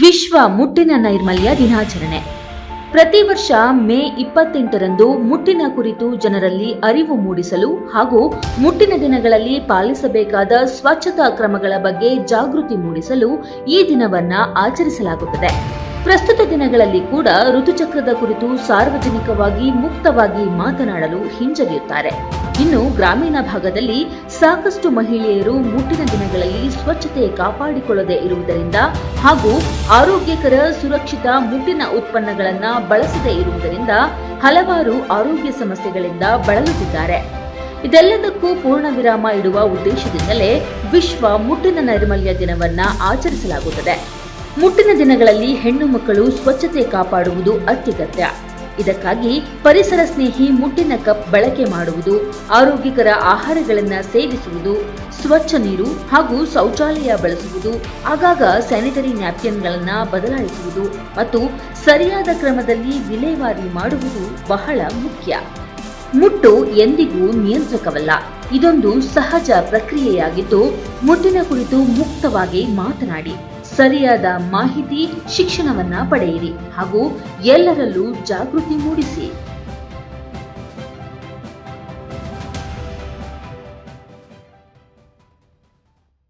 ವಿಶ್ವ ಮುಟ್ಟಿನ ನೈರ್ಮಲ್ಯ ದಿನಾಚರಣೆ. ಪ್ರತಿ ವರ್ಷ ಮೇ ಇಪ್ಪತ್ತೆಂಟರಂದು ಮುಟ್ಟಿನ ಕುರಿತು ಜನರಲ್ಲಿ ಅರಿವು ಮೂಡಿಸಲು ಹಾಗೂ ಮುಟ್ಟಿನ ದಿನಗಳಲ್ಲಿ ಪಾಲಿಸಬೇಕಾದ ಸ್ವಚ್ಛತಾ ಕ್ರಮಗಳ ಬಗ್ಗೆ ಜಾಗೃತಿ ಮೂಡಿಸಲು ಈ ದಿನವನ್ನ ಆಚರಿಸಲಾಗುತ್ತದೆ. ಪ್ರಸ್ತುತ ದಿನಗಳಲ್ಲಿ ಕೂಡ ಋತುಚಕ್ರದ ಕುರಿತು ಸಾರ್ವಜನಿಕವಾಗಿ ಮುಕ್ತವಾಗಿ ಮಾತನಾಡಲು ಹಿಂಜರಿಯುತ್ತಾರೆ. ಇನ್ನು ಗ್ರಾಮೀಣ ಭಾಗದಲ್ಲಿ ಸಾಕಷ್ಟು ಮಹಿಳೆಯರು ಮುಟ್ಟಿನ ದಿನಗಳಲ್ಲಿ ಸ್ವಚ್ಛತೆ ಕಾಪಾಡಿಕೊಳ್ಳದೆ ಇರುವುದರಿಂದ ಹಾಗೂ ಆರೋಗ್ಯಕರ, ಸುರಕ್ಷಿತ ಮುಟ್ಟಿನ ಉತ್ಪನ್ನಗಳನ್ನು ಬಳಸದೇ ಇರುವುದರಿಂದ ಹಲವಾರು ಆರೋಗ್ಯ ಸಮಸ್ಯೆಗಳಿಂದ ಬಳಲುತ್ತಿದ್ದಾರೆ. ಇದೆಲ್ಲದಕ್ಕೂ ಪೂರ್ಣ ವಿರಾಮ ಇಡುವ ಉದ್ದೇಶದಿಂದಲೇ ವಿಶ್ವ ಮುಟ್ಟಿನ ನೈರ್ಮಲ್ಯ ದಿನವನ್ನ ಆಚರಿಸಲಾಗುತ್ತದೆ. ಮುಟ್ಟಿನ ದಿನಗಳಲ್ಲಿ ಹೆಣ್ಣು ಮಕ್ಕಳು ಸ್ವಚ್ಛತೆ ಕಾಪಾಡುವುದು ಅತ್ಯಗತ್ಯ. ಇದಕ್ಕಾಗಿ ಪರಿಸರ ಸ್ನೇಹಿ ಮುಟ್ಟಿನ ಕಪ್ ಬಳಕೆ ಮಾಡುವುದು, ಆರೋಗ್ಯಕರ ಆಹಾರಗಳನ್ನು ಸೇವಿಸುವುದು, ಸ್ವಚ್ಛ ನೀರು ಹಾಗೂ ಶೌಚಾಲಯ ಬಳಸುವುದು, ಆಗಾಗ ಸ್ಯಾನಿಟರಿ ನ್ಯಾಪ್ಕಿನ್ಗಳನ್ನು ಬದಲಾಯಿಸುವುದು ಮತ್ತು ಸರಿಯಾದ ಕ್ರಮದಲ್ಲಿ ವಿಲೇವಾರಿ ಮಾಡುವುದು ಬಹಳ ಮುಖ್ಯ. ಮುಟ್ಟು ಎಂದಿಗೂ ನಿಯಂತ್ರಕವಲ್ಲ. ಇದೊಂದು ಸಹಜ ಪ್ರಕ್ರಿಯೆಯಾಗಿದ್ದು, ಮುಟ್ಟಿನ ಕುರಿತು ಮುಕ್ತವಾಗಿ ಮಾತನಾಡಿ, ಸರಿಯಾದ ಮಾಹಿತಿ ಶಿಕ್ಷಣವನ್ನ ಪಡೆಯಿರಿ ಹಾಗೂ ಎಲ್ಲರಲ್ಲೂ ಜಾಗೃತಿ ಮೂಡಿಸಿ.